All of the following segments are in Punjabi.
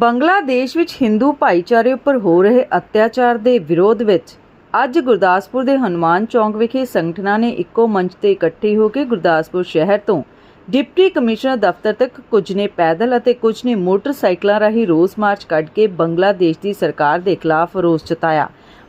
ਬੰਗਲਾਦੇਸ਼ ਵਿੱਚ ਹਿੰਦੂ ਭਾਈਚਾਰੇ ਉੱਪਰ ਹੋ ਰਹੇ ਅਤਿਆਚਾਰ ਦੇ ਵਿਰੋਧ ਵਿੱਚ ਅੱਜ ਗੁਰਦਾਸਪੁਰ ਦੇ ਹਨੂਮਾਨ ਚੌਂਕ ਵਿਖੇ ਸੰਗਠਨਾਂ ਨੇ ਇੱਕੋ ਮੰਚ ਤੇ ਇਕੱਠੇ ਹੋ ਕੇ ਗੁਰਦਾਸਪੁਰ ਸ਼ਹਿਰ ਤੋਂ ਡਿਪਟੀ ਕਮਿਸ਼ਨਰ ਦਫ਼ਤਰ ਤੱਕ ਕੁਝ ਨੇ ਪੈਦਲ ਅਤੇ ਕੁਝ ਨੇ ਮੋਟਰਸਾਈਕਲਾਂ ਰਾਹੀਂ ਰੋਸ ਮਾਰਚ ਕੱਢ ਕੇ ਬੰਗਲਾਦੇਸ਼ ਦੀ ਸਰਕਾਰ ਦੇ ਖਿਲਾਫ ਰੋਸ ਜਤਾਇਆ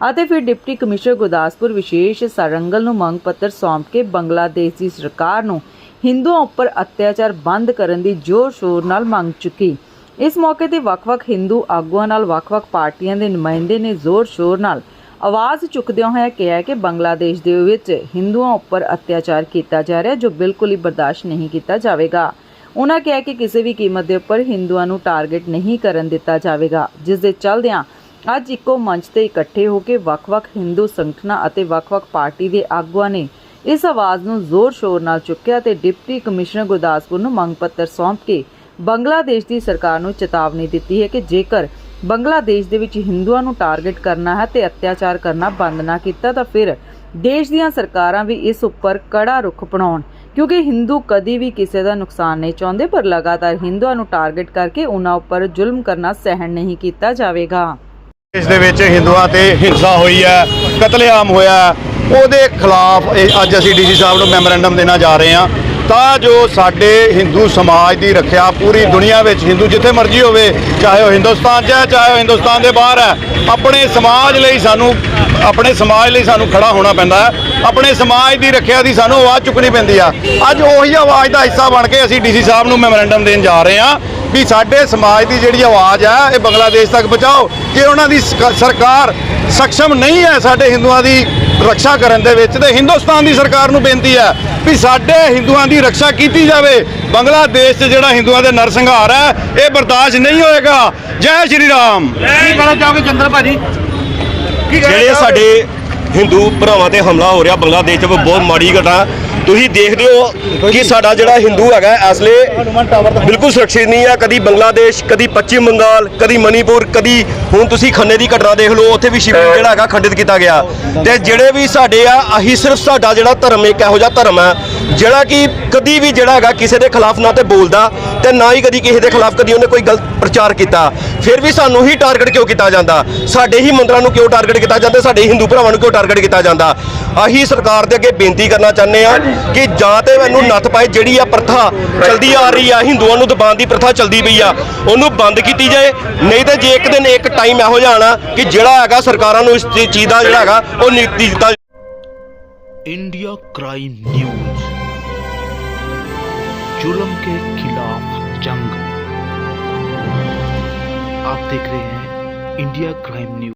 ਅਤੇ ਫਿਰ ਡਿਪਟੀ ਕਮਿਸ਼ਨਰ ਗੁਰਦਾਸਪੁਰ ਵਿਸ਼ੇਸ਼ ਸਰੰਗਲ ਨੂੰ ਮੰਗ ਪੱਤਰ ਸੌਂਪ ਕੇ ਬੰਗਲਾਦੇਸ਼ ਦੀ ਸਰਕਾਰ ਨੂੰ ਹਿੰਦੂਆਂ ਉੱਪਰ ਅਤਿਆਚਾਰ ਬੰਦ ਕਰਨ ਦੀ ਜ਼ੋਰ ਸ਼ੋਰ ਨਾਲ ਮੰਗ ਚੁੱਕੀ। ਇਸ ਮੌਕੇ ਤੇ ਵੱਖ-ਵੱਖ ਹਿੰਦੂ ਆਗੂਆਂ ਨਾਲ ਵੱਖ-ਵੱਖ ਪਾਰਟੀਆਂ ਦੇ ਨੁਮਾਇੰਦੇ ਨੇ ਜ਼ੋਰ ਸ਼ੋਰ ਨਾਲ ਆਵਾਜ਼ ਚੁੱਕਦਿਆਂ ਹੋਇਆ ਕਿਹਾ ਕਿ ਬੰਗਲਾਦੇਸ਼ ਦੇ ਵਿੱਚ ਹਿੰਦੂਆਂ ਉੱਪਰ ਅਤਿਆਚਾਰ ਕੀਤਾ ਜਾ ਰਿਹਾ ਜੋ ਬਿਲਕੁਲ ਹੀ ਬਰਦਾਸ਼ਤ ਨਹੀਂ ਕੀਤਾ ਜਾਵੇਗਾ। ਉਹਨਾਂ ਕਿਹਾ ਕਿ ਕਿਸੇ ਵੀ ਕੀਮਤ ਦੇ ਉੱਪਰ ਹਿੰਦੂਆਂ ਨੂੰ ਟਾਰਗੇਟ ਨਹੀਂ ਕਰਨ ਦਿੱਤਾ ਜਾਵੇਗਾ, ਜਿਸ ਦੇ ਚੱਲਦਿਆਂ ਅੱਜ ਇੱਕੋ ਮੰਚ ਤੇ ਇਕੱਠੇ ਹੋ ਕੇ ਵੱਖ-ਵੱਖ ਹਿੰਦੂ ਸੰਗਠਨਾਂ ਅਤੇ ਵੱਖ-ਵੱਖ ਪਾਰਟੀ ਦੇ ਆਗੂਆਂ ਨੇ ਇਸ ਆਵਾਜ਼ ਨੂੰ ਜ਼ੋਰ ਸ਼ੋਰ ਨਾਲ ਚੁੱਕਿਆ ਤੇ ਡਿਪਟੀ ਕਮਿਸ਼ਨਰ ਗੁਰਦਾਸਪੁਰ ਨੂੰ ਮੰਗ ਪੱਤਰ ਸੌਂਪ ਕੇ ਬੰਗਲਾਦੇਸ਼ ਦੀ ਸਰਕਾਰ ਨੂੰ ਚੇਤਾਵਨੀ ਦਿੱਤੀ ਹੈ ਕਿ ਜੇਕਰ ਬੰਗਲਾਦੇਸ਼ ਦੇ ਵਿੱਚ ਹਿੰਦੂਆਂ ਨੂੰ ਟਾਰਗੇਟ ਕਰਨਾ ਹੈ ਤੇ ਅਤਿਆਚਾਰ ਕਰਨਾ ਬੰਦ ਨਾ ਕੀਤਾ, ਤਾਂ ਫਿਰ ਦੇਸ਼ ਦੀਆਂ ਸਰਕਾਰਾਂ ਵੀ ਇਸ ਉੱਪਰ ਕੜਾ ਰੁਖ ਅਪਣਾਉਣ ਕਿਉਂਕਿ ਹਿੰਦੂ ਕਦੀ ਵੀ ਕਿਸੇ ਦਾ ਨੁਕਸਾਨ ਨਹੀਂ ਚਾਹੁੰਦੇ, ਪਰ ਲਗਾਤਾਰ ਹਿੰਦੂਆਂ ਨੂੰ ਟਾਰਗੇਟ ਕਰਕੇ ਉਹਨਾਂ ਉੱਪਰ ਜ਼ੁਲਮ ਕਰਨਾ ਸਹਿਣ ਨਹੀਂ ਕੀਤਾ ਜਾਵੇਗਾ। ਇਸ ਦੇ ਵਿੱਚ ਹਿੰਦੂਆਂ ਤੇ ਹਿੰਸਾ ਹੋਈ ਹੈ, ਕਤਲੇਆਮ ਹੋਇਆ ਉਹਦੇ ਖਿਲਾਫ ਅੱਜ ਅਸੀਂ ਡੀਸੀ ਸਾਹਿਬ ਨੂੰ ਮੈਮੋਰੈਂਡਮ ਦੇਣਾ ਜਾ ਰਹੇ ਹਾਂ। ਤਾਂ ਜੋ ਸਾਡੇ ਹਿੰਦੂ ਸਮਾਜ ਦੀ ਰੱਖਿਆ ਪੂਰੀ ਦੁਨੀਆ ਵਿੱਚ ਹਿੰਦੂ ਜਿੱਥੇ ਮਰਜ਼ੀ ਹੋਵੇ, ਚਾਹੇ ਉਹ ਹਿੰਦੁਸਤਾਨ 'ਚ ਹੈ, ਚਾਹੇ ਉਹ ਹਿੰਦੁਸਤਾਨ ਦੇ ਬਾਹਰ ਹੈ, ਆਪਣੇ ਸਮਾਜ ਲਈ ਸਾਨੂੰ, ਆਪਣੇ ਸਮਾਜ ਲਈ ਸਾਨੂੰ ਖੜਾ ਹੋਣਾ ਪੈਂਦਾ ਹੈ। ਆਪਣੇ ਸਮਾਜ ਦੀ ਰੱਖਿਆ ਦੀ ਸਾਨੂੰ ਆਵਾਜ਼ ਚੁੱਕਣੀ ਪੈਂਦੀ ਆ। ਅੱਜ ਉਹੀ ਆਵਾਜ਼ ਦਾ ਹਿੱਸਾ ਬਣ ਕੇ ਅਸੀਂ ਡੀਸੀ ਸਾਹਿਬ ਨੂੰ ਮੈਮੋਰੈਂਡਮ ਦੇਣ ਜਾ ਰਹੇ ਹਾਂ ਵੀ ਸਾਡੇ ਸਮਾਜ ਦੀ ਜਿਹੜੀ ਆਵਾਜ਼ ਹੈ, ਇਹ ਬੰਗਲਾਦੇਸ਼ ਤੱਕ ਪਹੁੰਚਾਓ। ਜੇ ਉਹਨਾਂ ਦੀ ਸਰਕਾਰ ਸક્ષਮ ਨਹੀਂ ਹੈ ਸਾਡੇ ਹਿੰਦੂਆਂ ਦੀ ਰੱਖਿਆ ਕਰਨ ਦੇ ਵਿੱਚ ਤੇ ਹਿੰਦੁਸਤਾਨ ਦੀ ਸਰਕਾਰ ਨੂੰ ਬੇਨਤੀ ਹੈ ਵੀ ਸਾਡੇ ਹਿੰਦੂਆਂ ਦੀ ਰੱਖਿਆ ਕੀਤੀ ਜਾਵੇ। ਬੰਗਲਾਦੇਸ਼ 'ਚ ਜਿਹੜਾ ਹਿੰਦੂਆਂ ਦੇ ਨਰਸੰਹਾਰ ਹੈ ਇਹ ਬਰਦਾਸ਼ਤ ਨਹੀਂ ਹੋਏਗਾ। ਜੈ ਸ਼੍ਰੀ ਰਾਮ। ਕੀ ਕਹਿਣਾ ਚਾਹੋਗੇ ਚੰਦਰ ਭਾਜੀ? ਜਿਹੜੇ? ਸਾਡੇ ਹਿੰਦੂ ਭਰਾਵਾਂ ਤੇ ਹਮਲਾ ਹੋ ਰਿਹਾ ਬੰਗਲਾਦੇਸ਼ 'ਚ ਬਹੁਤ ਮਾੜੀ ਘਟਨਾ। ਤੁਸੀਂ ਦੇਖਦੇ ਹੋ ਕਿ ਸਾਡਾ ਜਿਹੜਾ ਹਿੰਦੂ ਹੈਗਾ ਅਸਲੇ ਬਿਲਕੁਲ ਸੁਰੱਖਿਅਤ ਨਹੀਂ ਹੈ। ਕਦੀ ਬੰਗਲਾਦੇਸ਼ ਕਦੀ ਪੱਛਮੀ ਬੰਗਾਲ ਕਦੀ ਮਨੀਪੁਰ ਕਦੀ ਹੁਣ ਤੁਸੀਂ ਖੰਨੇ ਦੀ ਘਟਨਾ ਦੇਖ ਲਓ ਉੱਥੇ ਵੀ ਸ਼ਿਵਲਿੰਗ ਜਿਹੜਾ ਹੈਗਾ ਖੰਡਿਤ ਕੀਤਾ ਗਿਆ। ਤੇ ਜਿਹੜੇ ਵੀ ਸਾਡੇ ਆ ਆਹੀ ਸਿਰਫ ਸਾਡਾ ਜਿਹੜਾ ਧਰਮ ਇੱਕ ਇਹੋ ਜਿਹਾ ਧਰਮ ਹੈ ਜਿਹੜਾ ਕਿ ਕਦੀ ਵੀ ਜਿਹੜਾ ਹੈਗਾ ਕਿਸੇ ਦੇ ਖਿਲਾਫ ਨਾ ਤੇ ਬੋਲਦਾ ਤੇ ਨਾ ਹੀ ਕਦੀ ਕਿਸੇ ਦੇ ਖਿਲਾਫ ਕਦੀ ਉਹਨੇ ਕੋਈ ਗਲਤ ਪ੍ਰਚਾਰ ਕੀਤਾ। ਫਿਰ ਵੀ ਸਾਨੂੰ ਹੀ ਟਾਰਗੇਟ ਕਿਉਂ ਕੀਤਾ ਜਾਂਦਾ? ਸਾਡੇ ਹੀ ਮੰਦਰਾਂ ਨੂੰ ਕਿਉਂ ਟਾਰਗੇਟ ਕੀਤਾ ਜਾਂਦਾ? ਸਾਡੇ ਹਿੰਦੂ ਭਰਾਵਾਂ ਨੂੰ ਕਿਉਂ ਟਾਰਗੇਟ ਕੀਤਾ ਜਾਂਦਾ? ਆਹੀ ਸਰਕਾਰ ਦੇ ਅੱਗੇ ਬੇਨਤੀ ਕਰਨਾ ਚਾਹੁੰਦੇ ਆ ਕਿ ਜਾਂ ਤੇ ਮੈਨੂੰ ਨੱਥ ਪਾਏ ਜਿਹੜੀ ਆ ਪ੍ਰਥਾ ਚਲਦੀ ਆ ਰਹੀ ਆ ਹਿੰਦੂਆਂ ਨੂੰ ਦਬਾਉਣ ਦੀ ਪ੍ਰਥਾ ਚਲਦੀ ਪਈ ਆ ਉਹਨੂੰ ਬੰਦ ਕੀਤੀ ਜਾਏ ਨਹੀਂ ਤੇ ਜੇ ਇੱਕ ਦਿਨ ਇੱਕ ਟਾਈਮ ਇਹੋ ਜਿਹਾ ਆਣਾ ਕਿ ਜਿਹੜਾ ਹੈਗਾ ਸਰਕਾਰਾਂ ਨੂੰ ਇਸ ਚੀ- ਚੀਜ਼ ਦਾ ਜਿਹੜਾ ਹੈਗਾ ਉਹ ਨੀਤੀ ਦਿੱਤਾ इंडिया क्राइम न्यूज जुल्म के खिलाफ जंग आप देख रहे हैं इंडिया क्राइम न्यूज